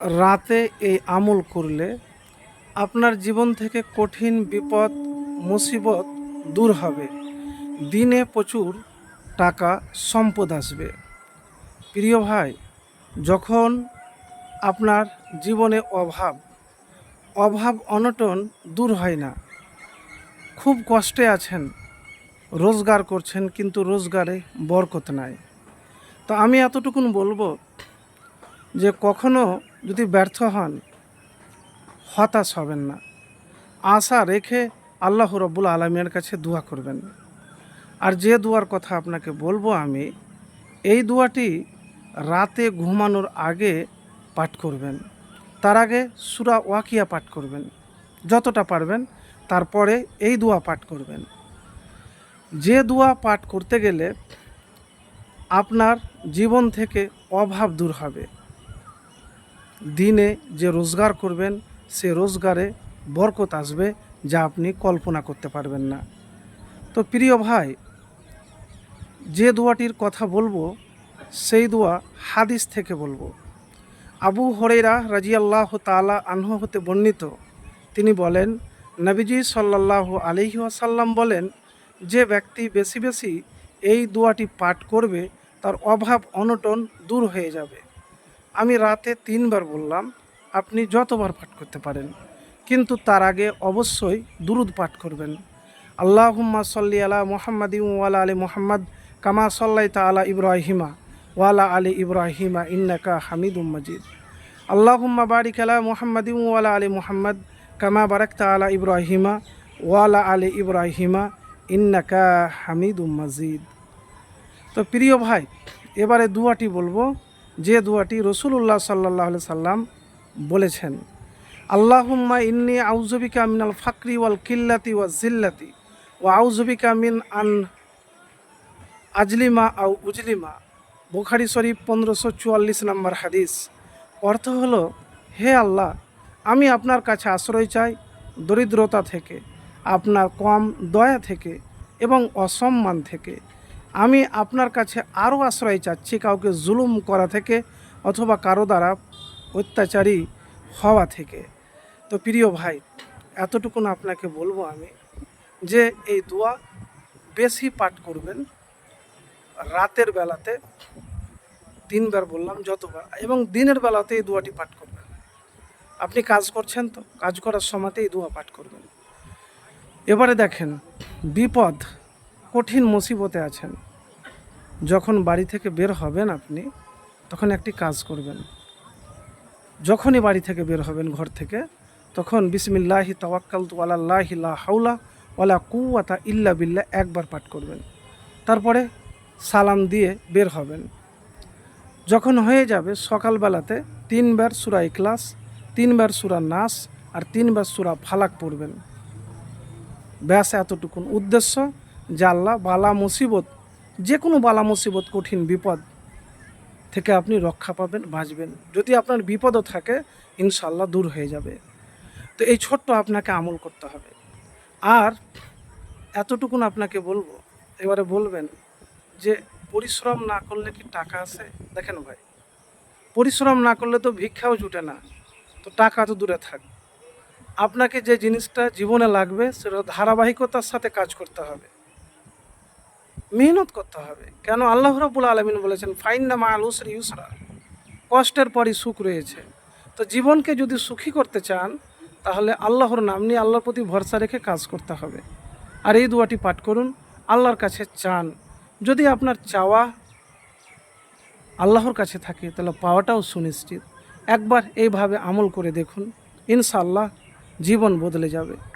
রাতে এই আমল করলে আপনার জীবন থেকে কঠিন বিপদ, মুসিবত দূর হবে। দিনে প্রচুর টাকা সম্পদ আসবে। প্রিয় ভাই, যখন আপনার জীবনে অভাব অভাব অনটন দূর হয় না। খুব কষ্টে আছেন, রোজগার করছেন, কিন্তু রোজগারে বরকত নাই। তো আমি এতটুকুন বলব যে কখনো যদি ব্যর্থ হন, হতাশ হবেন না। আশা রেখে আল্লাহ রব্বুল আলমের কাছে দোয়া করবেন। আর যে দুয়ার কথা আপনাকে বলব আমি, এই দুয়াটি রাতে ঘুমানোর আগে পাঠ করবেন। তার আগে সুরা ওয়াকিয়া পাঠ করবেন। যতটা পারবেন, তারপরে এই দোয়া পাঠ করবেন। যে দোয়া পাঠ করতে গেলে আপনার জীবন থেকে অভাব দূর হবে। দিনে যে রোজগার করবেন, সে রোজগারে বরকত আসবে যা আপনি কল্পনা করতে পারবেন না। তো প্রিয় ভাই, যে দোয়াটির কথা বলব, সেই দোয়া হাদিস থেকে বলব। আবু হরেরা রাজিয়াল্লাহ তালা আনহ হতে বর্ণিত। তিনি বলেন, নবীজি সাল্লাল্লাহু আলহি আসাল্লাম বলেন, যে ব্যক্তি বেশি বেশি এই দোয়াটি পাঠ করবে, তার অভাব, অনটন দূর হয়ে যাবে। আমি রাতে তিনবার বললাম, আপনি যতবার পাঠ করতে পারেন, কিন্তু তার আগে অবশ্যই দুরুদ পাঠ করবেন। আল্লাহুম্মা সাল্লি আলা মোহাম্মদ ওয়ালা আলী মোহাম্মদ কামা সাল্লাই তালা ইব্রাহিমা ওয়ালা আলী ইব্রাহিমা ইন্নাকা হামিদুম মজিদ। আল্লাহুম্মা বারিক আলা মোহাম্মদ ওয়ালা আলী মোহাম্মদ কামা বারাকতা আলা ইব্রাহিমা ওয়ালা আলী ইব্রাহিমা ইন্নাকা হামিদুম মজিদ। তো প্রিয় ভাই, এবারে দুয়াটি বলব। যে দুয়াটি রসুল্লাহ সাল্লাহ সাল্লাম বলেছেন, আল্লাহুম্মা ইন্নি আউজবিকা মিনাল ফাকরি ওয়াল কিল্লাতি ওয়া জিল্লাতি ও আউজবিকা মিন আন আজলিমা আউ উজলিমা। বুখারি শরীফ পনেরোশো চুয়াল্লিশ নম্বর হাদিস। অর্থ হল, হে আল্লাহ, আমি আপনার কাছে আশ্রয় চাই দরিদ্রতা থেকে, আপনার কম দয়া থেকে এবং অসম্মান থেকে। আমি আপনার কাছে আরও আশ্রয় চাচ্ছি কাউকে জুলুম করা থেকে অথবা কারও দ্বারা অত্যাচারী হওয়া থেকে। তো প্রিয় ভাই এতটুকুন আপনাকে বলব আমি যে এই দোয়া বেশি পাঠ করবেন রাতের বেলাতে, তিনবার বললাম যতবার, এবং দিনের বেলাতে এই দোয়াটি পাঠ করবেন। আপনি কাজ করছেন তো, কাজ করার সময়তে এই দোয়া পাঠ করবেন। এবারে দেখেন, বিপদ কঠিন মুসিবতে আছেন। যখন বাড়ি থেকে বের হবেন আপনি, তখন একটি কাজ করবেন। যখনই বাড়ি থেকে বের হবেন ঘর থেকে, তখন বিসমিল্লাহি তাওয়াক্কাল আল্লাহ লা হাউলা ওয়ালা কুয়াতা ইল্লা বিল্লা একবার পাঠ করবেন। তারপরে সালাম দিয়ে বের হবেন। যখন হয়ে যাবে সকালবেলাতে তিনবার সুরা ইকলাস তিনবার সুরা নাস আর তিনবার সুরা ফালাক পড়বেন। ব্যাস এতটুকুন উদ্দেশ্য যে আল্লাহ বালা মুসিবত যে কোনো বালা মুসিবত, কঠিন বিপদ থেকে আপনি রক্ষা পাবেন, বাঁচবেন। যদি আপনার বিপদও থাকে ইনশাল্লাহ দূর হয়ে যাবে। তো এই ছোট্ট আপনাকে আমল করতে হবে। আর এতটুকুন আপনাকে বলব, এবারে বলবেন যে পরিশ্রম না করলে কি টাকা আসে দেখেন ভাই, পরিশ্রম না করলে তো ভিক্ষাও জুটে না। তো টাকা তো দূরে থাক। আপনাকে যে জিনিসটা জীবনে লাগবে, সেটা ধারাবাহিকতার সাথে কাজ করতে হবে। মেহনত করতে হবে। কেন? আল্লাহ রাবুল আলমিন বলেছেন ফাইন ফাইন্না মা আলুসরি ইউসরা। কষ্টের পরই সুখ রয়েছে। তো জীবনকে যদি সুখী করতে চান, তাহলে আল্লাহর নাম নিয়ে আল্লাহর প্রতি ভরসা রেখে কাজ করতে হবে। আর এই দুয়াটি পাঠ করুন, আল্লাহর কাছে চান। যদি আপনার চাওয়া আল্লাহর কাছে থাকে, তাহলে পাওয়াটাও সুনিশ্চিত। একবার এইভাবে আমল করে দেখুন ইনশাল্লাহ জীবন বদলে যাবে।